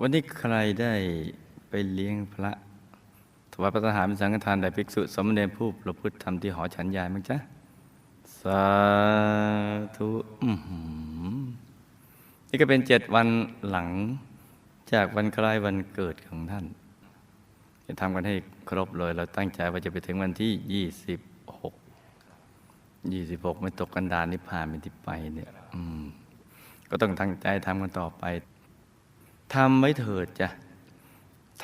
วันนี้ใครได้ไปเลี้ยงพระถวายพระทหารเป็นสังฆทานแด่ภิกษุสมเณรผู้ประพฤติธรรมที่หอฉันยายมั้งจ๊ะ สาธุอื้อหือนี่ก็เป็นเจ็ดวันหลังจากวันคล้ายวันเกิดของท่าน จะทำกันให้ครบเลย เราตั้งใจว่าจะไปถึงวันที่ยี่สิบหกยี่สิบหกไม่ตกกันดารนิพพานเป็นที่ไปเนี่ยก็ต้องตั้งใจทำกันต่อไป ทำไว้เถิดจ้ะ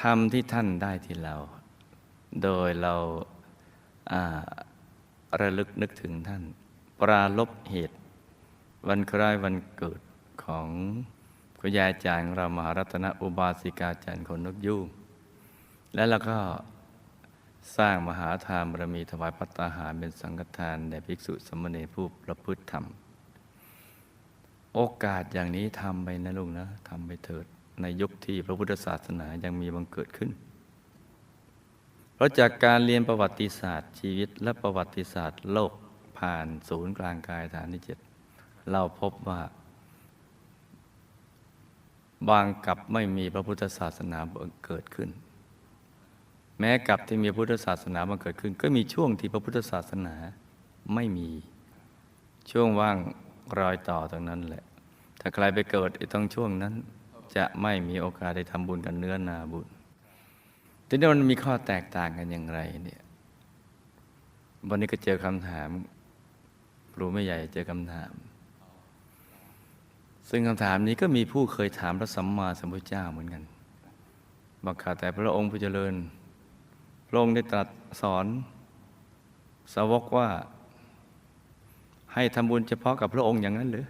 ทำที่ท่านได้ที่เรา โดยเราระลึกนึกถึงท่าน ปราลบเหตุ วันคล้ายวันเกิดของคุณยายอาจารย์ของเรามหารัตนอุบาสิกาจารย์คนนกยูงและเราก็สร้างมหาทานบารมีถวายพัตตาหารเป็นสังฆทานแด่ภิกษุสมณีผู้ประพฤติธรรม โอกาสอย่างนี้ทำไปนะลุงนะทำไปเถิด ในยุคที่พระพุทธศาสนายังมีบังเกิดขึ้น เพราะจากการเรียนประวัติศาสตร์ชีวิตและประวัติศาสตร์โลกผ่านศูนย์กลางกายฐานที่เจ็ดเราพบว่า บางกับไม่มีพระพุทธศาสนาบังเกิดขึ้น แม้กับที่มีพุทธศาสนาบังเกิดขึ้น ก็มีช่วงที่พระพุทธศาสนาไม่มีช่วงว่างรอยต่อตรงนั้นแหละ ถ้าใครไปเกิดไอ้ตรงช่วงนั้น จะไม่มีโอกาสได้ทำบุญกันเนื้อนาบุญทีนี้มันมีข้อแตกต่างกันอย่างไรเนี่ย วันนี้ก็เจอคำถามครูไม่ใหญ่เจอคำถาม ซึ่งคำถามนี้ก็มีผู้เคยถามพระสัมมาสัมพุทธเจ้าเหมือนกันบอกข่าแต่พระองค์ผู้เจริญ พระองค์ได้ตรัสสอนสาวกว่าให้ทำบุญเฉพาะกับพระองค์อย่างนั้นหรือ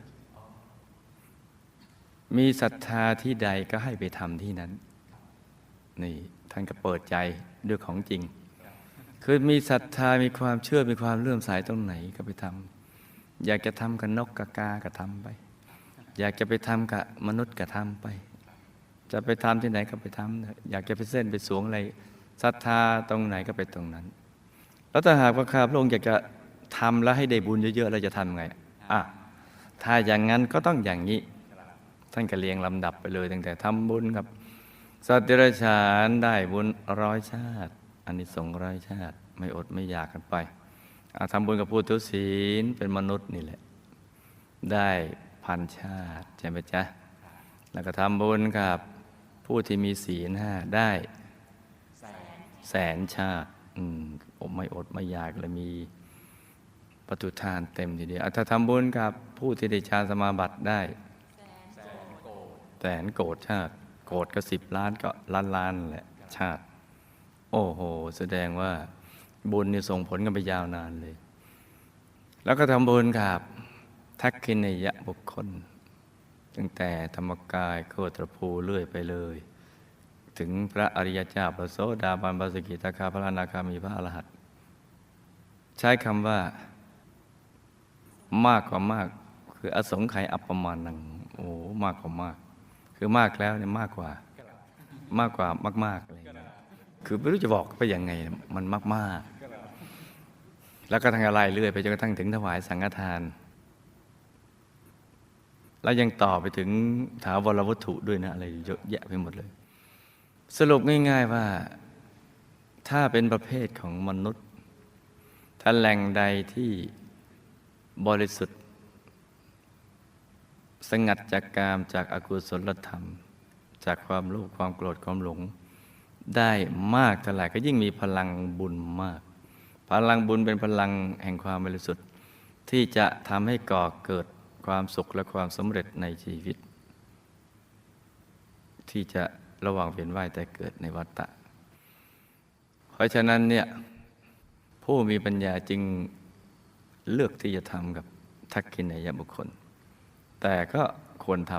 มีศรัทธาที่ใดก็ให้ไปทำที่นั้น นี่ท่านก็เปิดใจด้วยของจริง คือมีศรัทธามีความเชื่อมีความเลื่อมใสตรงไหนก็ไปทำอยากจะทำกับนกกับกาก็ทำไป อยากจะไปทำกับมนุษย์ก็ทำไป จะไปทำที่ไหนก็ไปทำอะอยากจะไปเส้นไปสวงอะไรศรัทธาตรงไหนก็ไปตรงนั้น แล้วถ้าหากว่าข้าพระองค์อยากจะทำแล้วให้ได้บุญเยอะๆเราจะทำไงอะถ้าอย่างนั้นก็ต้องอย่างนี้ ท่านก็เรียงลำดับไปเลยตั้งแต่ทำบุญกับ สัตว์เดรัจฉานได้บุญร้อยชาติอันนี้สงร้อยชาติไม่อดไม่อยากกันไปทำบุญกับผู้ทุศีลเป็นมนุษย์นี่แหละ ได้พันชาติใช่ไหมจ๊ะ แล้วก็ทำบุญกับผู้ที่มีศีลห้าได้แสนชาติอืมไม่อดไม่อยากเลยมีปฏิทานเต็มทีเดียวถ้าทำบุญกับผู้ที่ได้ฌานสมาบัติได้ สนโกรธชาติ โกรธก็สิบล้านก็ล้านล้านแหละชาติ โอ้โห แสดงว่าบุญนี่ส่งผลกันไปยาวนานเลย แล้วก็ทำบุญกับทักขินยะบุคคล ตั้งแต่ธรรมกายโคตรภูเรื่อยไปเลย ถึงพระอริยเจ้าพระโสดาบันพระสกิทาคาพระนาคามีพระอรหันต์ใช้คำว่ามากกว่ามาก คืออสงไขยอัปปมาณังโอ้มากกว่ามาก คือมากแล้วเนี่ยมากกว่า มากกว่ามากๆอะไรอย่างเงี้ยคือไม่รู้จะบอกไปยังไงมันมาก ๆ แล้วก็ทางอะไรเรื่อยไปจนกระทั่งถึงถวายสังฆทาน แล้วยังต่อไปถึงถาวรวัตถุด้วยนะอะไรเยอะแยะไปหมดเลย สรุปง่าย ๆว่าถ้าเป็นประเภทของมนุษย์ถ้าแหล่งใดที่บริสุทธิ์ สงัดจากกามจากอากุศลธรรม จากความโลภความโกรธความหลง ได้มากเท่าไหร่ก็ยิ่งมีพลังบุญมาก พลังบุญเป็นพลังแห่งความบริสุทธิ์ที่จะทำให้ก่อเกิดความสุขและความสำเร็จในชีวิต ที่จะระหว่างเวียนว่ายแต่เกิดในวัฏฏะเพราะฉะนั้นเนี่ยผู้มีปัญญาจึงเลือกที่จะทำกับทักขินายบุคคล แต่ก็ควรท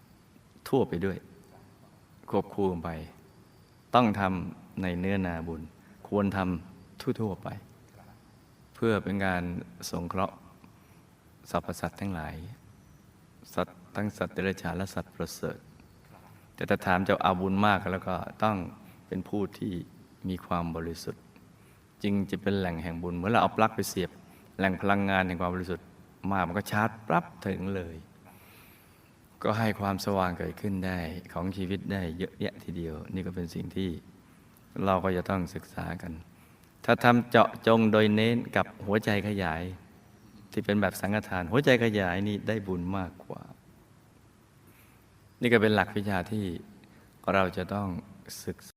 ำทั่วไปด้วย ควบคู่ไป ต้องทำในเนื้อนาบุญ ควรทำทั่วๆไป เพื่อเป็นการสงเคราะห์สรรพสัตว์ทั้งหลาย สัตว์ทั้งสัตว์เดรัจฉานและสัตว์ประเสริฐ แต่ถ้าถามจะเอาบุญมากแล้วก็ต้องเป็นผู้ที่มีความบริสุทธิ์ จึงจะเป็นแหล่งแห่งบุญ เหมือนเราเอาปลั๊กไปเสียบ แหล่งพลังงานแห่งความบริสุทธิ์ มากมันก็ชาร์จปรับถึงเลย ก็ให้ความสว่างเกิดขึ้นได้ของชีวิตได้เยอะแยะทีเดียว นี่ก็เป็นสิ่งที่เราก็จะต้องศึกษากัน ถ้าทำเจาะจงโดยเน้นกับหัวใจขยาย ที่เป็นแบบสังฆทาน หัวใจขยายนี่ได้บุญมากกว่า นี่ก็เป็นหลักวิชาที่เราจะต้องศึกษา